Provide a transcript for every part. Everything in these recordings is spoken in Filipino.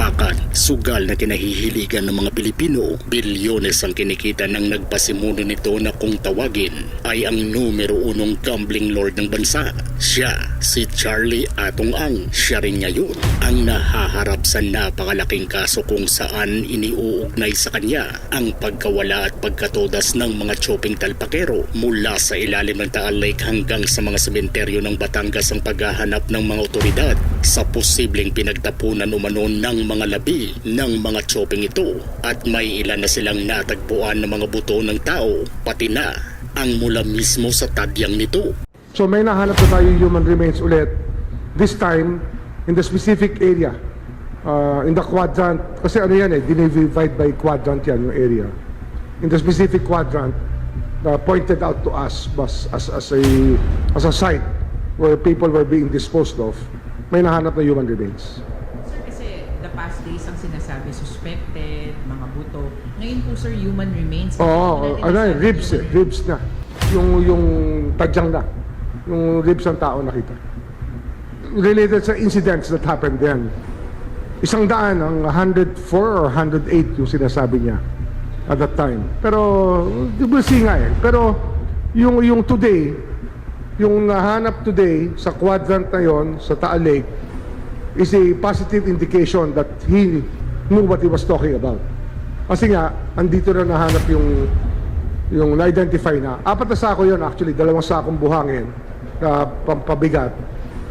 Talpakan, sugal na kinahihiligan ng mga Pilipino, bilyones ang kinikita ng nagpasimuno nito na kung tawagin ay ang numero unong gambling lord ng bansa. Siya, si Charlie Atong Ang. Siya rin ngayon ang nahaharap sa napakalaking kaso kung saan iniuugnay sa kanya ang pagkawala at pagkatodas ng mga chopping talpakero mula sa ilalim ng Taal Lake hanggang sa mga sementeryo ng Batangas ang paghahanap ng mga otoridad sa posibleng pinagtapunan umano ng mga labi ng mga chopping ito at may ilan na silang natagpuan ng mga buto ng tao pati na ang mula mismo sa tadyang nito. So may nahanap na tayo human remains ulit. This time, in the specific area. Uh, in the quadrant, kasi ano yan eh, dinivide by quadrant yan yung area. In the specific quadrant, uh, pointed out to us was as, as, a, as a site where people were being disposed of, may nahanap na human remains. Sir, kasi the past days ang sinasabi, suspected, mga buto. Ngayon po, sir, human remains. Oo, Hindi natin ano nasabi ribs eh, ribs na. Yung, yung tadyang na. Yung ribs ng tao nakita. Related sa incidents that happened then. Isang daan, ang 104 or 108 yung sinasabi niya at that time. Pero, we'll see nga eh. Pero, yung, yung today, yung nahanap today sa quadrant na yon sa Taal Lake is a positive indication that he knew what he was talking about. Kasi nga, andito na nahanap yung yung na-identify na. Apat na sako yon actually, dalawang sakong buhangin na pampabigat,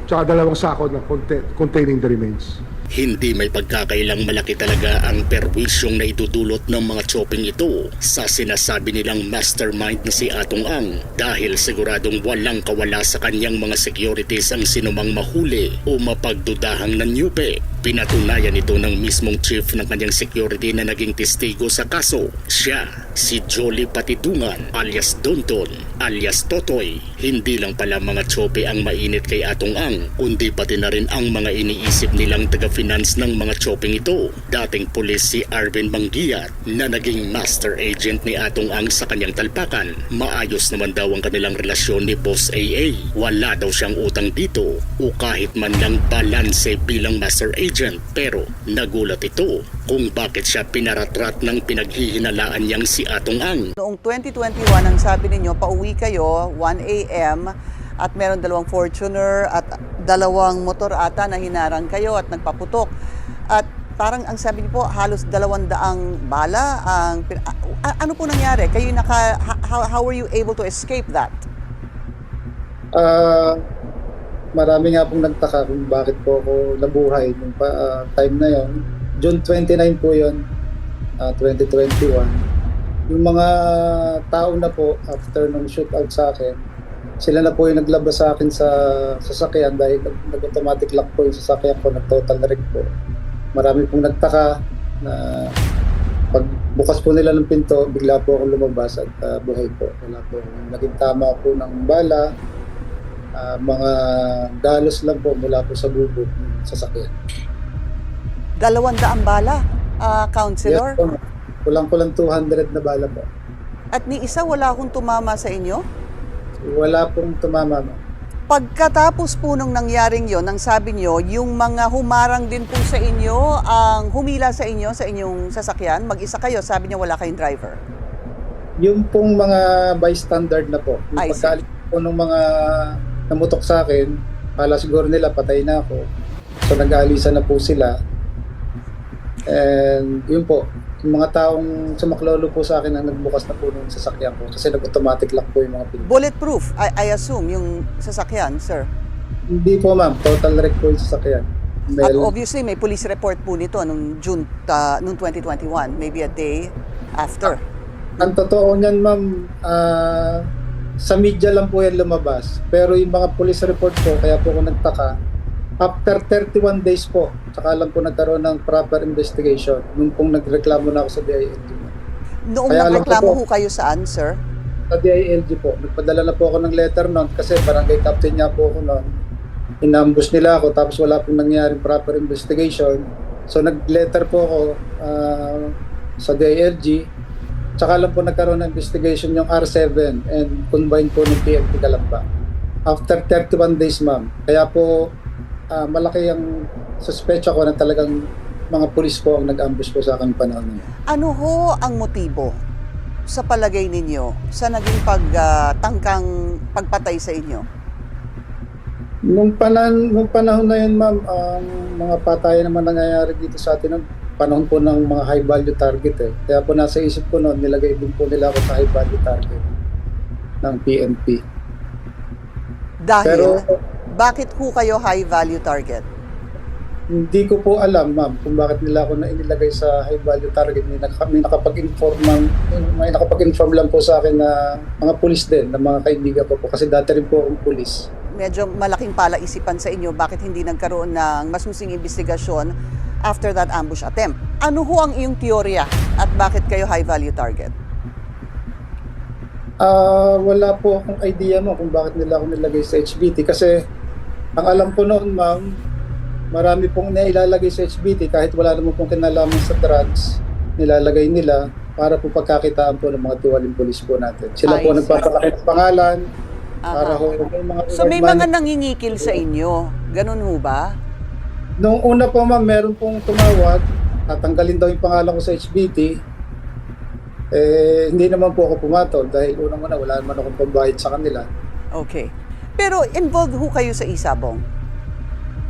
tsaka dalawang sako na contain- containing the remains. Hindi may pagkakailang malaki talaga ang perwisyong na itudulot ng mga chopping ito sa sinasabi nilang mastermind na si Atong Ang dahil siguradong walang kawala sa kanyang mga securities ang sinumang mahuli o mapagdudahang nanyupe. Pinatunayan ito ng mismong chief ng kanyang security na naging testigo sa kaso. Siya, si Jolly Patidungan alias Donton alias Totoy. Hindi lang pala mga chope ang mainit kay Atong Ang, kundi pati na rin ang mga iniisip nilang taga-finance ng mga chopping ito. Dating pulis si Arvin Mangiat na naging master agent ni Atong Ang sa kanyang talpakan. Maayos naman daw ang kanilang relasyon ni Boss AA. Wala daw siyang utang dito o kahit man lang balanse bilang master agent. Pero nagulat ito kung bakit siya pinaratrat ng pinaghihinalaan niyang si Atong Ang. Noong 2021, ang sabi ninyo, pauwi kayo, 1 a.m., at meron dalawang Fortuner at dalawang motor ata na hinarang kayo at nagpaputok. At parang ang sabi niyo po, halos dalawang daang bala. Ang, ano po nangyari? Kayo naka, how, how were you able to escape that? Ah, marami nga pong nagtaka kung bakit po ako nabuhay nung pa, ah, time na yon. June 29 po yon, ah, 2021. Yung mga tao na po after nung shootout sa akin, sila na po yung naglabas sa akin sa sasakyan dahil nag- nag-automatic lock po yung sasakyan ko, nag-total wreck po. Marami pong nagtaka na pag bukas po nila ng pinto, bigla po ako lumabas at ah, buhay po. Wala po. Naging tama po ng bala, Ah, mga dalos lang po mula po sa bubog ng sasakyan. Dalawang daang bala, ah, counselor? Yes po. Kulang-kulang 200 na bala po. At ni isa wala akong tumama sa inyo? Wala pong tumama. ma'am. Pagkatapos po nung nangyaring yon, ang sabi nyo, yung mga humarang din po sa inyo, ang humila sa inyo, sa inyong sasakyan, mag-isa kayo, sabi niya wala kayong driver. Yung pong mga bystander na po, yung see. pagkalit po ng mga namutok sa akin, pala siguro nila patay na ako. So nag-aalisa na po sila. And yun po, yung mga taong sumaklolo po sa akin ang nagbukas na po ng sasakyan ko kasi nag-automatic lock po yung mga pinto. Bulletproof, I, I assume, yung sasakyan, sir. Hindi po ma'am, total wreck po yung sasakyan. At Meron- obviously, may police report po nito nung June, ta, nung 2021, maybe a day after. Ang totoo niyan, ma'am, ah, sa media lang po yan lumabas. Pero yung mga police report po, kaya po ako nagtaka, after 31 days po, saka lang po nagkaroon ng proper investigation nung pong nagreklamo na ako sa DILG. Noong Kaya nagreklamo po- ho kayo saan, sir? Sa DILG po, nagpadala na po ako ng letter noon kasi barangay captain niya po ako noon. inambush nila ako tapos wala pong nangyaring proper investigation. So nag-letter po ako ah, sa DILG. Tsaka lang po nagkaroon ng investigation yung R7 and combined po ng PNP Kalamba. After 31 days, ma'am. Kaya po ah, malaki ang suspecha ko na talagang mga pulis po ang nag-ambush po sa akin panahon na yun. Ano ho ang motibo sa palagay ninyo sa naging pagtangkang pagpatay sa inyo? Nung, panan, nung panahon na yun, ma'am, ang mga patayan naman nangyayari dito sa atin panahon po ng mga high value target eh. Kaya po nasa isip ko noon, nilagay din po nila ako sa high value target ng PNP. Dahil, Pero bakit ho kayo high value target? hindi ko po alam, ma'am, kung bakit nila ako na inilagay sa high value target. May, naka, may nakapag-inform, may nakapag-inform lang po sa akin na mga pulis din, na mga kaibigan ko po. Kasi dati rin po akong pulis. Medyo malaking palaisipan sa inyo bakit hindi nagkaroon ng masusing investigasyon after that ambush attempt. Ano ho ang iyong teorya at bakit kayo high value target? Ah, wala po akong idea mo kung bakit nila ako nilagay sa HBT kasi ang alam ko noon, ma'am, marami pong nailalagay sa HBT kahit wala naman pong kinalaman sa drugs, nilalagay nila para po pagkakitaan po ng mga tiwaling polis po natin. Sila po I see. nagpapalaki ng pangalan para Aha. ho may mga So may mga nangingikil sa inyo. Ganun ho ba? Nung una po ma'am, meron pong tumawag, tatanggalin daw yung pangalan ko sa HBT. Eh, hindi naman po ako pumatol dahil unang-una wala naman akong pambayad sa kanila. Okay. Pero involved ho kayo sa Isabong.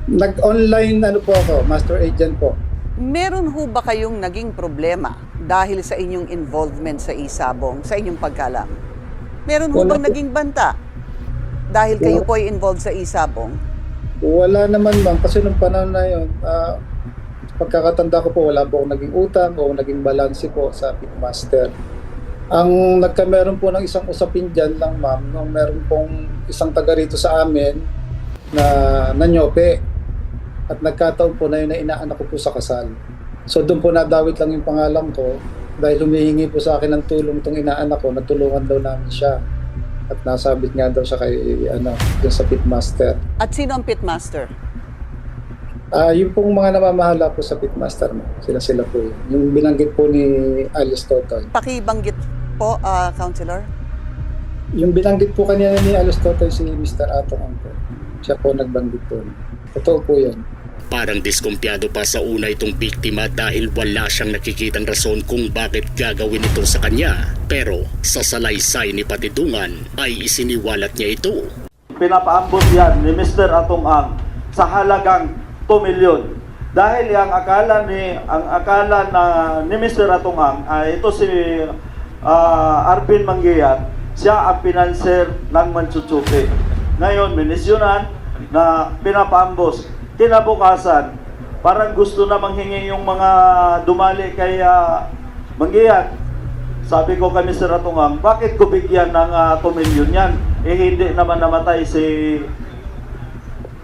Nag-online ano po ako, master agent po. Meron ho ba kayong naging problema dahil sa inyong involvement sa Isabong, sa inyong pagkalam? Meron ho Wala bang po. naging banta dahil kayo Wala. po ay involved sa Isabong? Wala naman ma'am, kasi nung panahon na yun, ah, pagkakatanda ko po, wala po akong naging utang o naging balanse po sa Pitmaster. Ang nagkameron po ng isang usapin dyan lang ma'am, nung meron pong isang taga rito sa amin na nanyope at nagkataon po na yun na inaanak ko po sa kasal. So doon po nadawit lang yung pangalan ko dahil humihingi po sa akin ng tulong tong inaanak ko, natulungan daw namin siya. At nasabit nga daw siya kay ano, dun sa pitmaster. At sino ang pitmaster? Ah, yung pong mga namamahala po sa pitmaster mo. Sila sila po yun. Yung binanggit po ni Alice Totoy. Pakibanggit po, ah, Counselor. Yung binanggit po kanina ni Alice Totoy si Mr. Atong Angko. Siya po nagbanggit po. Totoo po yun. Parang diskumpiyado pa sa una itong biktima dahil wala siyang nakikitang rason kung bakit gagawin ito sa kanya. Pero sa salaysay ni Patidungan ay isiniwalat niya ito. pinapaambot yan ni Mr. Atong Ang sa halagang 2 milyon. Dahil ang akala ni ang akala na ni Mr. Atong Ang ay ito si ah, Arvin Manggiyat, siya ang pinanser ng Manchuchupi. Ngayon, minisyonan na pinapaambos. Kinabukasan, parang gusto na manghingi yung mga dumali kay ah, Manggiyat. Sabi ko kay Mr. Atungang, bakit ko bigyan ng uh, 2 million yan? Eh hindi naman namatay si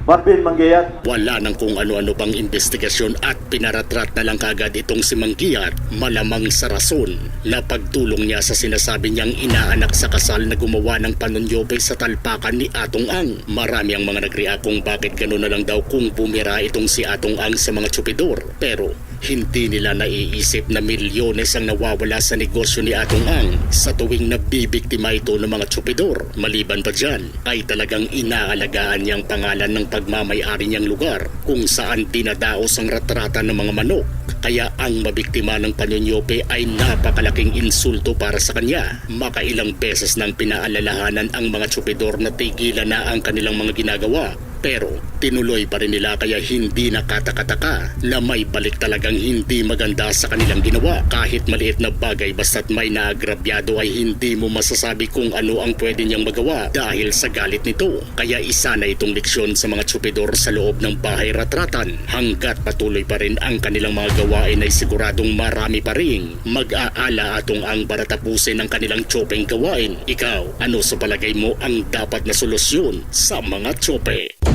Marvin Manggiyat. Wala nang kung ano-ano pang investigasyon at pinaratrat na lang kagad itong si Manggiyat malamang sa rason na pagtulong niya sa sinasabi niyang inaanak sa kasal na gumawa ng panunyobe sa talpakan ni Atong Ang. Marami ang mga nagreact kung bakit gano'n na lang daw kung bumira itong si Atong Ang sa mga tsupidor. Pero hindi nila naiisip na milyones ang nawawala sa negosyo ni Atong Ang sa tuwing nabibiktima ito ng mga tsupidor. Maliban pa dyan, ay talagang inaalagaan niyang pangalan ng pagmamayari niyang lugar kung saan dinadaos ang ratrata ng mga manok. Kaya ang mabiktima ng panyonyope ay napakalaking insulto para sa kanya. Makailang beses nang pinaalalahanan ang mga tsupidor na tigilan na ang kanilang mga ginagawa pero tinuloy pa rin nila kaya hindi nakatakataka na may balik talagang hindi maganda sa kanilang ginawa. Kahit maliit na bagay basta't may naagrabyado ay hindi mo masasabi kung ano ang pwede niyang magawa dahil sa galit nito. Kaya isa na itong leksyon sa mga tsupidor sa loob ng bahay ratratan. Hanggat patuloy pa rin ang kanilang mga gawain ay siguradong marami pa rin mag-aala atong ang para tapusin ang kanilang tsopeng gawain. Ikaw, ano sa palagay mo ang dapat na solusyon sa mga tsope?